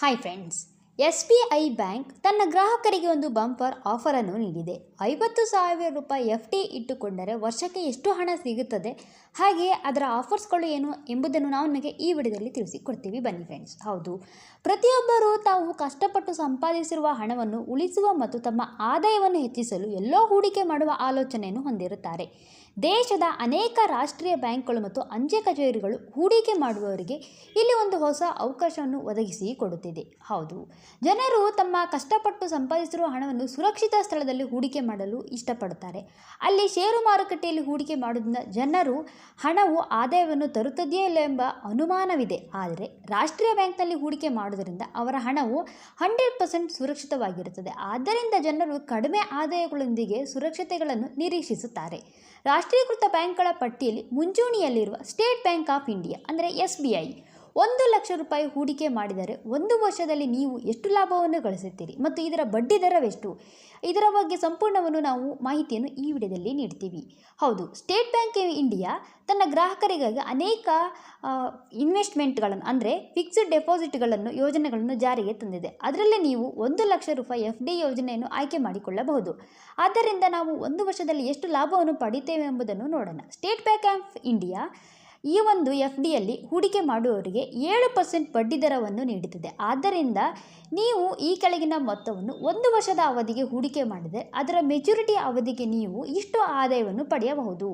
Hi friends S B I bank ತನ್ನ ಗ್ರಾಹಕರಿಗೆ ಒಂದು ಬಂಪರ್ ಆಫರನ್ನು ನೀಡಿದೆ. ಐವತ್ತು ಸಾವಿರ ರೂಪಾಯಿ ಎಫ್ ಡಿ ಇಟ್ಟುಕೊಂಡರೆ ವರ್ಷಕ್ಕೆ ಎಷ್ಟು ಹಣ ಸಿಗುತ್ತದೆ? ಹಾಗೆಯೇ ಅದರ ಆಫರ್ಸ್ಗಳು ಏನು ಎಂಬುದನ್ನು ನಾವು ನಿಮಗೆ ಈ ವಿಡಿಯೋದಲ್ಲಿ ತಿಳಿಸಿಕೊಡ್ತೀವಿ. ಬನ್ನಿ ಫ್ರೆಂಡ್ಸ್ ಹೌದು, ಪ್ರತಿಯೊಬ್ಬರು ತಾವು ಕಷ್ಟಪಟ್ಟು ಸಂಪಾದಿಸಿರುವ ಹಣವನ್ನು ಉಳಿಸುವ ಮತ್ತು ತಮ್ಮ ಆದಾಯವನ್ನು ಹೆಚ್ಚಿಸಲು ಎಲ್ಲೋ ಹೂಡಿಕೆ ಮಾಡುವ ಆಲೋಚನೆಯನ್ನು ಹೊಂದಿರುತ್ತಾರೆ. ದೇಶದ ಅನೇಕ ರಾಷ್ಟ್ರೀಯ ಬ್ಯಾಂಕ್ಗಳು ಮತ್ತು ಅಂಚೆ ಕಚೇರಿಗಳು ಹೂಡಿಕೆ ಮಾಡುವವರಿಗೆ ಇಲ್ಲಿ ಒಂದು ಹೊಸ ಅವಕಾಶವನ್ನು ಒದಗಿಸಿ ಕೊಡುತ್ತಿದೆ. ಹೌದು, ಜನರು ತಮ್ಮ ಕಷ್ಟಪಟ್ಟು ಸಂಪಾದಿಸಿರುವ ಹಣವನ್ನು ಸುರಕ್ಷಿತ ಸ್ಥಳದಲ್ಲಿ ಹೂಡಿಕೆ ಮಾಡಲು ಇಷ್ಟಪಡುತ್ತಾರೆ. ಅಲ್ಲಿ ಷೇರು ಮಾರುಕಟ್ಟೆಯಲ್ಲಿ ಹೂಡಿಕೆ ಮಾಡೋದ್ರಿಂದ ಜನರು ಹಣವು ಆದಾಯವನ್ನು ತರುತ್ತದೆಯೇ ಇಲ್ಲ ಎಂಬ ಅನುಮಾನವಿದೆ. ಆದರೆ ರಾಷ್ಟ್ರೀಯ ಬ್ಯಾಂಕ್ನಲ್ಲಿ ಹೂಡಿಕೆ ಮಾಡುವುದರಿಂದ ಅವರ ಹಣವು ಹಂಡ್ರೆಡ್ ಪರ್ಸೆಂಟ್ ಸುರಕ್ಷಿತವಾಗಿರುತ್ತದೆ. ಆದ್ದರಿಂದ ಜನರು ಕಡಿಮೆ ಆದಾಯಗಳೊಂದಿಗೆ ಸುರಕ್ಷತೆಗಳನ್ನು ನಿರೀಕ್ಷಿಸುತ್ತಾರೆ. ರಾಷ್ಟ್ರೀಕೃತ ಬ್ಯಾಂಕ್ಗಳ ಪಟ್ಟಿಯಲ್ಲಿ ಮುಂಚೂಣಿಯಲ್ಲಿರುವ ಸ್ಟೇಟ್ ಬ್ಯಾಂಕ್ ಆಫ್ ಇಂಡಿಯಾ ಅಂದರೆ ಎಸ್ ಬಿ ಐ. ಒಂದು ಲಕ್ಷ ರೂಪಾಯಿ ಹೂಡಿಕೆ ಮಾಡಿದರೆ ಒಂದು ವರ್ಷದಲ್ಲಿ ನೀವು ಎಷ್ಟು ಲಾಭವನ್ನು ಗಳಿಸುತ್ತೀರಿ? ಮತ್ತು ಇದರ ಬಡ್ಡಿ ದರವೆಷ್ಟು? ಇದರ ಬಗ್ಗೆ ಸಂಪೂರ್ಣವನ್ನು ನಾವು ಮಾಹಿತಿಯನ್ನು ಈ ವಿಡಿಯೋದಲ್ಲಿ ನೀಡ್ತೀವಿ. ಹೌದು ಸ್ಟೇಟ್ ಬ್ಯಾಂಕ್ ಇಂಡಿಯಾ ತನ್ನ ಗ್ರಾಹಕರಿಗಾಗಿ ಅನೇಕ ಇನ್ವೆಸ್ಟ್ಮೆಂಟ್ಗಳನ್ನು ಅಂದರೆ ಫಿಕ್ಸ್ಡ್ ಡೆಪಾಸಿಟ್ಗಳನ್ನು ಯೋಜನೆಗಳನ್ನು ಜಾರಿಗೆ ತಂದಿದೆ. ಅದರಲ್ಲಿ ನೀವು ಒಂದು ಲಕ್ಷ ರೂಪಾಯಿ ಎಫ್ ಡಿ ಯೋಜನೆಯನ್ನು ಆಯ್ಕೆ ಮಾಡಿಕೊಳ್ಳಬಹುದು. ಆದ್ದರಿಂದ ನಾವು ಒಂದು ವರ್ಷದಲ್ಲಿ ಎಷ್ಟು ಲಾಭವನ್ನು ಪಡಿತೇವೆ ಎಂಬುದನ್ನು ನೋಡೋಣ. ಸ್ಟೇಟ್ ಬ್ಯಾಂಕ್ ಆಫ್ ಇಂಡಿಯಾ ಈ ಒಂದು ಎಫ್ ಡಿಯಲ್ಲಿ ಹೂಡಿಕೆ ಮಾಡುವವರಿಗೆ ಏಳು ಪರ್ಸೆಂಟ್ ಬಡ್ಡಿದರವನ್ನು ನೀಡುತ್ತದೆ. ಆದ್ದರಿಂದ ನೀವು ಈ ಕೆಳಗಿನ ಮೊತ್ತವನ್ನು ಒಂದು ವರ್ಷದ ಅವಧಿಗೆ ಹೂಡಿಕೆ ಮಾಡಿದರೆ ಅದರ ಮೆಚುರಿಟಿ ಅವಧಿಗೆ ನೀವು ಇಷ್ಟು ಆದಾಯವನ್ನು ಪಡೆಯಬಹುದು.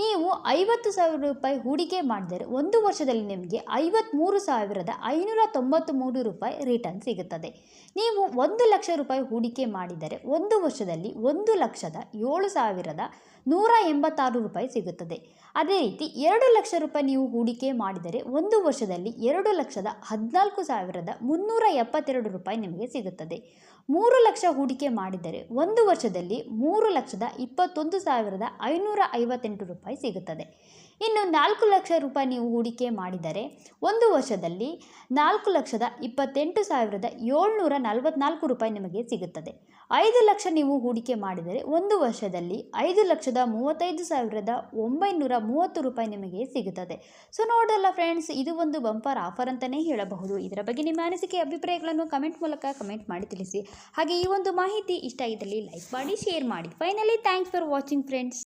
ನೀವು ಐವತ್ತು ಸಾವಿರ ರೂಪಾಯಿ ಹೂಡಿಕೆ ಮಾಡಿದರೆ ಒಂದು ವರ್ಷದಲ್ಲಿ ನಿಮಗೆ ಐವತ್ತ್ಮೂರು ಸಾವಿರದ ಐನೂರ ತೊಂಬತ್ತ್ಮೂರು ರೂಪಾಯಿ ರಿಟರ್ನ್ ಸಿಗುತ್ತದೆ. ನೀವು ಒಂದು ಲಕ್ಷ ರೂಪಾಯಿ ಹೂಡಿಕೆ ಮಾಡಿದರೆ ಒಂದು ವರ್ಷದಲ್ಲಿ ಒಂದು ಲಕ್ಷದ ಏಳು ಸಾವಿರದ ನೂರ ಎಂಬತ್ತಾರು ರೂಪಾಯಿ ಸಿಗುತ್ತದೆ. ಅದೇ ರೀತಿ ಎರಡು ಲಕ್ಷ ರೂಪಾಯಿ ನೀವು ಹೂಡಿಕೆ ಮಾಡಿದರೆ ಒಂದು ವರ್ಷದಲ್ಲಿ ಎರಡು ಲಕ್ಷದ ಹದಿನಾಲ್ಕು ಸಾವಿರದ ಮುನ್ನೂರ ಎಪ್ಪತ್ತೆರಡು ರೂಪಾಯಿ ನಿಮಗೆ ಸಿಗುತ್ತದೆ. ಮೂರು ಲಕ್ಷ ಹೂಡಿಕೆ ಮಾಡಿದರೆ ಒಂದು ವರ್ಷದಲ್ಲಿ ಮೂರು ಲಕ್ಷದ ಇಪ್ಪತ್ತೊಂದು ಸಾವಿರದ ಐನೂರ ಐವತ್ತೆಂಟು ರೂಪಾಯಿ ಸಿಗುತ್ತದೆ. ಇನ್ನು ನಾಲ್ಕು ಲಕ್ಷ ರೂಪಾಯಿ ನೀವು ಹೂಡಿಕೆ ಮಾಡಿದರೆ ಒಂದು ವರ್ಷದಲ್ಲಿ ನಾಲ್ಕು ಲಕ್ಷದ ಇಪ್ಪತ್ತೆಂಟು ಸಾವಿರದ ಏಳ್ನೂರ ನಲವತ್ನಾಲ್ಕು ರೂಪಾಯಿ ನಿಮಗೆ ಸಿಗುತ್ತದೆ. ಐದು ಲಕ್ಷ ನೀವು ಹೂಡಿಕೆ ಮಾಡಿದರೆ ಒಂದು ವರ್ಷದಲ್ಲಿ ಐದು ಲಕ್ಷದ ಮೂವತ್ತೈದು ಸಾವಿರದ ಒಂಬೈನೂರ ಮೂವತ್ತು ರೂಪಾಯಿ ನಿಮಗೆ ಸಿಗುತ್ತದೆ. ಸೊ ನೋಡಲ್ಲ ಫ್ರೆಂಡ್ಸ್ ಇದು ಒಂದು ಬಂಪರ್ ಆಫರ್ ಅಂತಲೇ ಹೇಳಬಹುದು. ಇದರ ಬಗ್ಗೆ ನಿಮ್ಮ ಅನಿಸಿಕೆ, ಅಭಿಪ್ರಾಯಗಳನ್ನು ಕಮೆಂಟ್ ಮೂಲಕ ಕಮೆಂಟ್ ಮಾಡಿ ತಿಳಿಸಿ. ಹಾಗೆ ಈ ಒಂದು ಮಾಹಿತಿ ಇಷ್ಟ ಇದ್ದಲ್ಲಿ ಲೈಕ್ ಮಾಡಿ ಶೇರ್ ಮಾಡಿ. Finally thanks for watching friends